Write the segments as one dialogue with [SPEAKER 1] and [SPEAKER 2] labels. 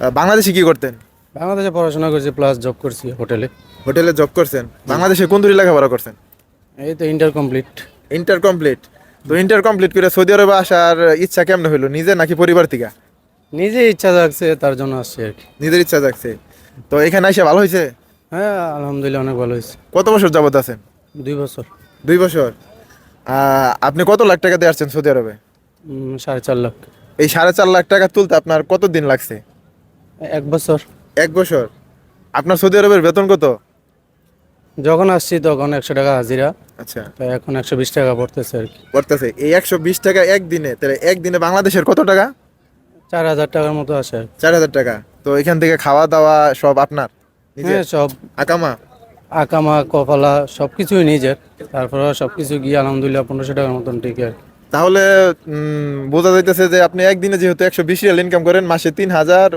[SPEAKER 1] বাংলাদেশে কি করতেন?
[SPEAKER 2] বাংলাদেশে পড়াশোনা করছি প্লাস জব করছি হোটেলে
[SPEAKER 1] হোটেলে জব করছেন? বাংলাদেশে কোন দূরে লেখাপড়া করছেন?
[SPEAKER 2] এই তো ইন্টার কমপ্লিট
[SPEAKER 1] ইন্টার কমপ্লিট তো ইন্টার কমপ্লিট করে সৌদি আরবে আসার ইচ্ছা কেমন হলো নিজে নাকি পরিবার থেকে?
[SPEAKER 2] নিজে ইচ্ছা জাগছে তার জন্য আসছি আর কি।
[SPEAKER 1] নিজের ইচ্ছা জাগছে। তো এখানে এসে ভালো হয়েছে
[SPEAKER 2] হ্যাঁ আলহামদুলিল্লাহ অনেক ভালো হয়েছে
[SPEAKER 1] কত বছর যাবত আছেন?
[SPEAKER 2] দুই বছর।
[SPEAKER 1] দুই বছর। আপনি কত লাখ টাকা দিয়ে আসছেন সৌদি আরবে?
[SPEAKER 2] সাড়ে চার লাখ।
[SPEAKER 1] এই সাড়ে চার লাখ টাকা তুলতে আপনার কত দিন লাগছে?
[SPEAKER 2] এক বছর।
[SPEAKER 1] এক বছর। আপনার সৌদি আরবের বেতন কত?
[SPEAKER 2] যখন আসছি তখন একশো টাকা হাজিরা।
[SPEAKER 1] আচ্ছা।
[SPEAKER 2] তো এখন একশো বিশ টাকা পড়তেছে আর কি।
[SPEAKER 1] পড়তেছে। এই একশো বিশ টাকা একদিনে তাহলে একদিনে বাংলাদেশের কত টাকা?
[SPEAKER 2] চার হাজার টাকার মতো আসে
[SPEAKER 1] চার হাজার টাকা। তো এখান থেকে খাওয়া দাওয়া সব আপনার?
[SPEAKER 2] হ্যাঁ সব।
[SPEAKER 1] আকামা?
[SPEAKER 2] আকামা কপালা সব কিছুই নিজের। তারপরে সব কিছু গিয়ে আলহামদুলিল্লাহ পনেরোশো টাকার মতন ঠিক আর।
[SPEAKER 1] তাহলে বোঝা যাইতেছে যে আপনি একদিনে যেহেতু একশো বিশ রিয়াল ইনকাম করেন মাসে তিন হাজার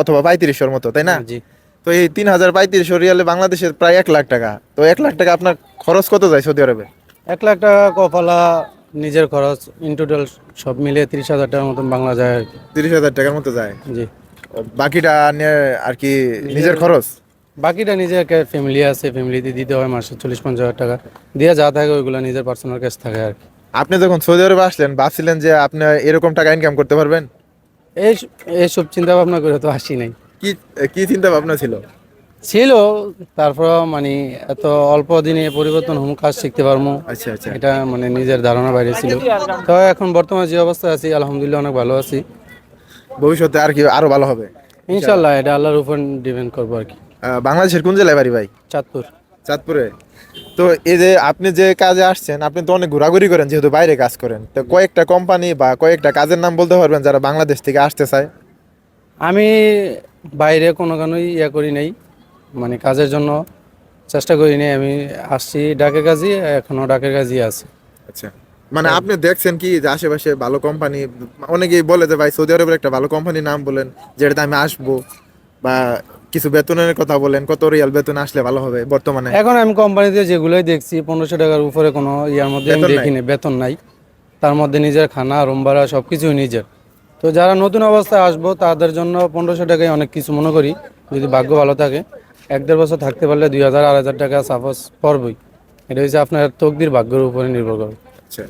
[SPEAKER 1] অথবা পঁয়ত্রিশশোর মতো তাই না?
[SPEAKER 2] জি।
[SPEAKER 1] তো এই তিন হাজার পঁয়ত্রিশশো রিয়ালে বাংলাদেশের প্রায় এক লাখ টাকা। তো এক লাখ টাকা আপনার খরচ কত যায় সৌদি আরবে?
[SPEAKER 2] এক লাখ টাকা কপালা নিজের খরচ ইন টোটাল সব মিলে তিরিশ হাজার টাকার মতন বাংলা যায় আর কি।
[SPEAKER 1] তিরিশ হাজার টাকার মতো যায়?
[SPEAKER 2] জি।
[SPEAKER 1] বাকিটা নিয়ে আর কি নিজের খরচ?
[SPEAKER 2] বাকিটা নিজের ফ্যামিলি আছে ফ্যামিলিতে দিতে হয় মাসে চল্লিশ পঞ্চাশ হাজার টাকা। দিয়ে যা থাকে ওইগুলো নিজের পার্সোনাল ক্যাশ থাকে আর কি।
[SPEAKER 1] আপনি যখন সৌদি আরবে আসলেন ভাবছিলেন যে আপনি এরকম টাকা ইনকাম করতে পারবেন?
[SPEAKER 2] এই এইসব চিন্তা ভাবনা করে তো আসি নাই।
[SPEAKER 1] কি কি চিন্তা ভাবনা ছিল?
[SPEAKER 2] ছিল তারপর মানে এত অল্প দিনে পরিবর্তন হম কাজ শিখতে পারব।
[SPEAKER 1] আচ্ছা আচ্ছা।
[SPEAKER 2] এটা মানে নিজের ধারণা বাইরে ছিল। তো এখন বর্তমানে যে অবস্থায় আছি আলহামদুলিল্লাহ অনেক ভালো আছি।
[SPEAKER 1] ভবিষ্যতে আর কি আরও ভালো হবে?
[SPEAKER 2] ইনশাল্লাহ এটা আল্লাহর উপর ডিপেন্ড করব আর কি।
[SPEAKER 1] বাংলাদেশের কোন জেলায় বাড়ি ভাই?
[SPEAKER 2] চাঁদপুর।
[SPEAKER 1] চাঁদপুরে। তো এই যে আপনি যে কাজে আসছেন আপনি তো অনেক ঘোরাঘুরি করেন যেহেতু বাইরে কাজ করেন। তো কয়েকটা কোম্পানি বা কয়েকটা কাজের নাম বলতে পারবেন যারা বাংলাদেশ থেকে আসতে চায়?
[SPEAKER 2] আমি বাইরে কোনো কানুই ইয়ে করি নাই। মানে কাজের জন্য চেষ্টা করি নাই। আমি আসছি ডাকের কাজই এখনও ডাকের কাজই আছে।
[SPEAKER 1] আচ্ছা। মানে আপনি দেখছেন কি যে আশেপাশে ভালো কোম্পানি অনেকেই বলে যে ভাই সৌদি আরবের একটা ভালো কোম্পানির নাম বলেন যেটাতে আমি আসব বা কিছু বেতনের কথা বলেন কত রিয়াল বেতন আসলে ভালো হবে বর্তমানে?
[SPEAKER 2] এখন আমি কোম্পানিতে যেগুলোই দেখছি পনেরোশো টাকার উপরে কোনো ইয়ার মধ্যে আমি
[SPEAKER 1] বেতন
[SPEAKER 2] দেখিনি বেতন নাই। তার মধ্যে নিজের খানা রুম ভাড়া সব কিছুই নিজের। তো যারা নতুন অবস্থায় আসব তাদের জন্য পনেরোশো টাকায় অনেক কিছু মনে করি যদি ভাগ্য ভালো থাকে। এক দেড় বছর থাকতে পারলে দুই হাজার আড়াই হাজার টাকা সাপোজ পড়বই। এটা হচ্ছে আপনার তকদির ভাগ্যের উপরে নির্ভর করে।
[SPEAKER 1] আচ্ছা।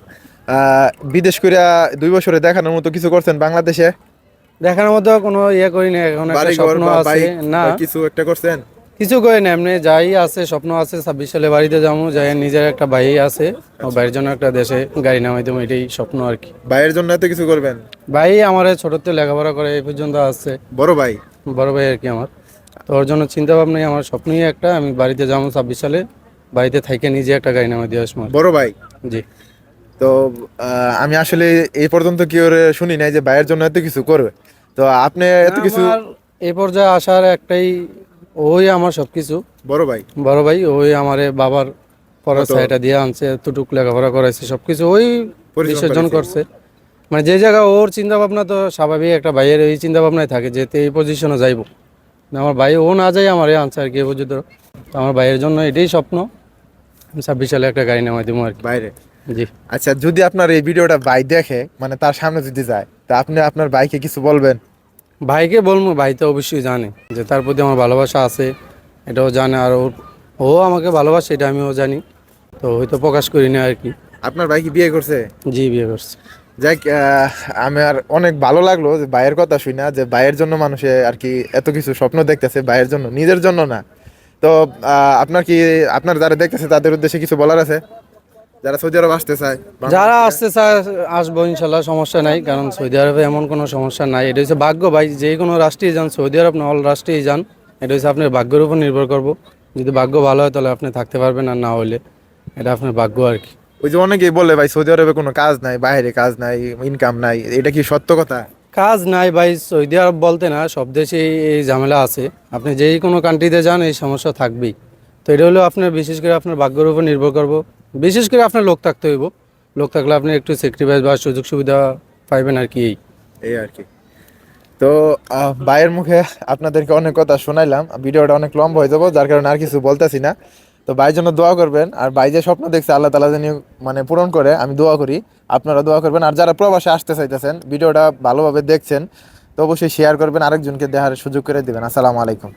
[SPEAKER 1] বিদেশ করে দুই বছরে দেখানোর মতো কিছু করছেন বাংলাদেশে?
[SPEAKER 2] দেখার মতো কোনো ইয়ে করি না এখন একটা স্বপ্ন আছে। না।
[SPEAKER 1] কিছু একটা করছেন?
[SPEAKER 2] কিছু করি না এমনি যাই আছে স্বপ্ন আছে ছাব্বিশ সালে বাড়িতে যাব যাই নিজের একটা ভাই আছে ও ভাইয়ের জন্য একটা দেশে গাড়ি নামাই দেবো এটাই স্বপ্ন আর কি।
[SPEAKER 1] ভাইয়ের জন্য এত কিছু করবেন?
[SPEAKER 2] ভাই আমার ছোটতে লেখাপড়া করে এই পর্যন্ত আছে।
[SPEAKER 1] বড় ভাই?
[SPEAKER 2] বড় ভাই আর কি আমার। তো ওর জন্য চিন্তা ভাবনাই আমার স্বপ্নই একটা আমি বাড়িতে যাব ছাব্বিশ সালে বাড়িতে থাইকে নিজে একটা গাড়ি নামাই দিয়ে আসব
[SPEAKER 1] বড় ভাই?
[SPEAKER 2] জি।
[SPEAKER 1] তো আমি আসলে এই পর্যন্ত কি ওরে শুনি নাই যে ভাইয়ের জন্য এত কিছু করবে। তো আপনি এত কিছু
[SPEAKER 2] এই পর্যায়ে আসার একটাই ওই আমার সবকিছু।
[SPEAKER 1] বড় ভাই?
[SPEAKER 2] বড় ভাই ওই আমার বাবার পড়াশোনা এটা দিয়ে আনছে এতটুকু লেখাপড়া করাইছে সবকিছু ওই বিসর্জন করছে। মানে যে জায়গা ওর চিন্তা ভাবনা তো স্বাভাবিক একটা ভাইয়ের এই চিন্তা ভাবনায় থাকে যে এই পজিশনে যাইব। আমার ভাই ও না যায় আমার আনছে আর কি এ পর্যন্ত। আমার ভাইয়ের জন্য এটাই স্বপ্ন। আমি ছাব্বিশ সালে একটা গাড়ি নামাই দেবো আর কি।
[SPEAKER 1] বাইরে?
[SPEAKER 2] জি।
[SPEAKER 1] আচ্ছা যদি আপনার এই ভিডিওটা ভাই দেখে মানে তার সামনে যদি যায় তা আপনি আপনার ভাইকে কিছু বলবেন?
[SPEAKER 2] ভাইকে বলব ভাই তো অবশ্যই জানে যে তার প্রতি আমার ভালোবাসা আছে এটাও জানে আর ওর ও আমাকে ভালোবাসে এটা আমিও জানি তো হয়তো প্রকাশ করি না আর কি।
[SPEAKER 1] আপনার ভাই কি বিয়ে করছে?
[SPEAKER 2] জি বিয়ে করছে।
[SPEAKER 1] যাই আমার অনেক ভালো লাগল যে ভাইয়ের কথা শুই না যে ভাইয়ের জন্য মানুষে আর কি এত কিছু স্বপ্ন দেখতেছে ভাইয়ের জন্য নিজের জন্য না। তো আপনার কি আপনার যারা দেখতেছে তাদের উদ্দেশ্যে কিছু বলার আছে? যারা সৌদি আরব আসতে চায়
[SPEAKER 2] যারা আসতে চায় আসব ইনশাল্লাহ সমস্যা নাই কারণ সৌদি আরবে এমন কোনো সমস্যা নাই। এটা হচ্ছে ভাগ্য ভাই যে কোনো রাষ্ট্রেই যান সৌদি আরব না অল রাষ্ট্রেই যান এটা হচ্ছে আপনার ভাগ্যের উপর নির্ভর করব। যদি ভাগ্য ভালো হয় তাহলে আপনি থাকতে পারবেন আর না হলে এটা আপনার ভাগ্য আর কি।
[SPEAKER 1] ওই যে অনেকেই বলে ভাই সৌদি আরবে কোনো কাজ নাই বাইরে কাজ নাই ইনকাম নাই এটা কি সত্য কথা?
[SPEAKER 2] কাজ নাই ভাই সৌদি আরব বলতে না সব দেশেই এই ঝামেলা আছে। আপনি যেই কোনো কান্ট্রিতে যান এই সমস্যা থাকবেই। তো এটা হলো আপনার বিশেষ করে আপনার ভাগ্যের উপর নির্ভর করব। বিশেষ করে আপনার লোক থাকতে হইব। লোক থাকলে আপনি একটু স্যাক্রিফাইস বা সুযোগ সুবিধা পাইবেন আর কি এই।
[SPEAKER 1] এই আর কি। তো ভাইয়ের মুখে আপনাদেরকে অনেক কথা শোনাইলাম। ভিডিওটা অনেক লম্বা হয়ে যাব, যার কারণে আর কিছু বলতেছি না। তো ভাইয়ের জন্য দোয়া করবেন। আর ভাই যে স্বপ্ন দেখছে, আল্লাহ তালা যেন মানে পূরণ করে, আমি দোয়া করি। আপনারা দোয়া করবেন। আর যারা প্রবাসে আসতে চাইতেছেন, ভিডিওটা ভালোভাবে দেখছেন, তো অবশ্যই শেয়ার করবেন, আরেকজনকে দেখার সুযোগ করে দেবেন। আসসালামু আলাইকুম।